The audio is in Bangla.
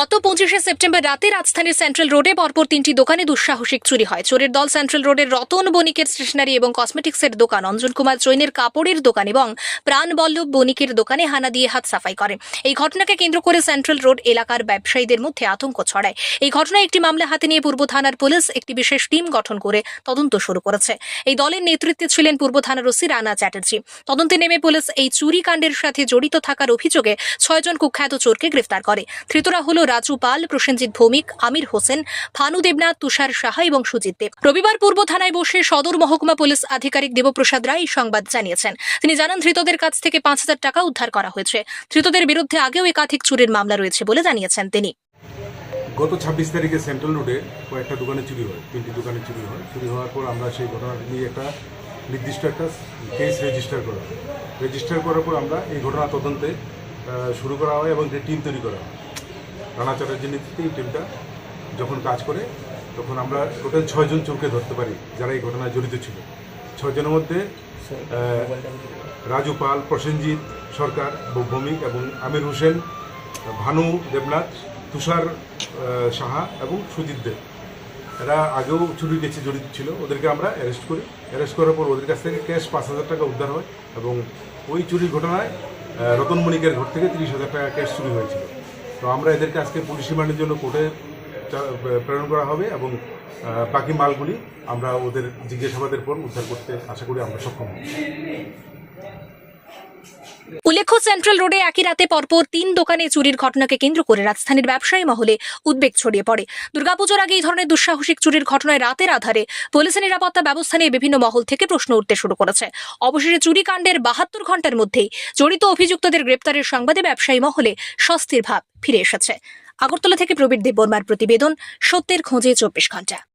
গত পঁচিশে সেপ্টেম্বর রাতে রাজধানীর সেন্ট্রাল রোডে পরপর তিনটি দোকানে দুঃসাহসিক চুরি হয়। চোরের দল সেন্ট্রাল রোডের রতন বণিকের স্টেশনারি এবং কসমেটিক্সের দোকান, অঞ্জন কুমার জৈনের কাপড়ের দোকান এবং প্রাণবল্লভ বণিকের দোকানে হানা দিয়ে হাত সাফাই করে। এই ঘটনাকে কেন্দ্র করে সেন্ট্রাল রোড এলাকার ব্যবসায়ীদের মধ্যে আতঙ্ক ছড়ায়। এই ঘটনায় একটি মামলা হাতে নিয়ে পূর্ব থানার পুলিশ একটি বিশেষ টিম গঠন করে তদন্ত শুরু করেছে। এই দলের নেতৃত্বে ছিলেন পূর্ব থানার ওসি রানা চ্যাটার্জি। তদন্তে নেমে পুলিশ এই চুরি কাণ্ডের সাথে জড়িত থাকার অভিযোগে ছয়জন কুখ্যাত চোরকে গ্রেফতার করে। ধৃতরা হল রাজু পাল, প্রসেনজিৎ ভৌমিক, আমির হোসেন, ভানু দেবনাথ, তুষার সাহা এবং সুজিত দেব। রবিবার পূর্ব থানায় বসে সদর মহকুমা পুলিশ আধিকারিক দেবপ্রসাদ রায় সংবাদ জানিয়েছেন। তিনি জানান, ধৃতদের কাছ থেকে পাঁচ হাজার টাকা উদ্ধার করা হয়েছে। ধৃতদের বিরুদ্ধে আগেও একাধিক চুরির মামলা রয়েছে বলে জানিয়েছেন তিনি। গত ছাব্বিশ তারিখে সেন্ট্রাল রোডে কয়েকটা দোকানে চুরি হয়, তিনটি দোকানে চুরি হয়। চুরি হওয়ার পর আমরা সেই ঘটনাটি নিয়ে একটা নির্দিষ্ট একটা কেস রেজিস্টার করা রেজিস্টার করার পর আমরা এই ঘটনা তদন্তে শুরু করা হয় এবং একটি টিম তৈরি করা হয়। রানা চ্যাটার্জির নেতৃত্বে এই টিমটা যখন কাজ করে তখন আমরা টোটাল ছয়জন চোরকে ধরতে পারি যারা এই ঘটনায় জড়িত ছিল। ছয়জনের মধ্যে রাজু পাল প্রসেনজিৎ সরকার ভৌমিক এবং আমির হোসেন ভানু দেবনাথ তুষার সাহা এবং সুজিত দেব এরা আগেও চুরি গেছে জড়িত ছিল ওদেরকে আমরা অ্যারেস্ট করি। অ্যারেস্ট করার পর ওদের কাছ থেকে ক্যাশ পাঁচ হাজার টাকা উদ্ধার হয় এবং ওই চুরির ঘটনায় রতন মণিকের ঘর থেকে তিরিশ হাজার টাকা ক্যাশ চুরি হয়েছিল। তো আমরা এদেরকে আজকে পুলিশ রিমান্ডের জন্য কোর্টে প্রেরণ করা হবে এবং বাকি মালগুলি আমরা ওদের জিজ্ঞাসাবাদের পর উদ্ধার করতে আশা করি আমরা সক্ষম হব। উল্লেখ্য সেন্ট্রাল রোডে একই রাতে পরপর তিন দোকানে চুরির ঘটনাকে কেন্দ্র করে রাজধানীর ব্যবসায়ী মহলে উদ্বেগ ছড়িয়ে পড়ে। দুর্গাপুজোর আগে এই ধরনের দুঃসাহসিক চুরির ঘটনায় রাতের আধারে পুলিশের নিরাপত্তা ব্যবস্থা নিয়ে বিভিন্ন মহল থেকে প্রশ্ন উঠতে শুরু করেছে। অবশেষে চুরি কাণ্ডের বাহাত্তর ঘণ্টার মধ্যেই জড়িত অভিযুক্তদের গ্রেপ্তারের সংবাদে ব্যবসায়ী মহলে স্বস্তির ভাব ফিরে এসেছে। আগরতলা থেকে প্রবীর দেববর্মার প্রতিবেদন, সত্যের খোঁজে চব্বিশ ঘণ্টা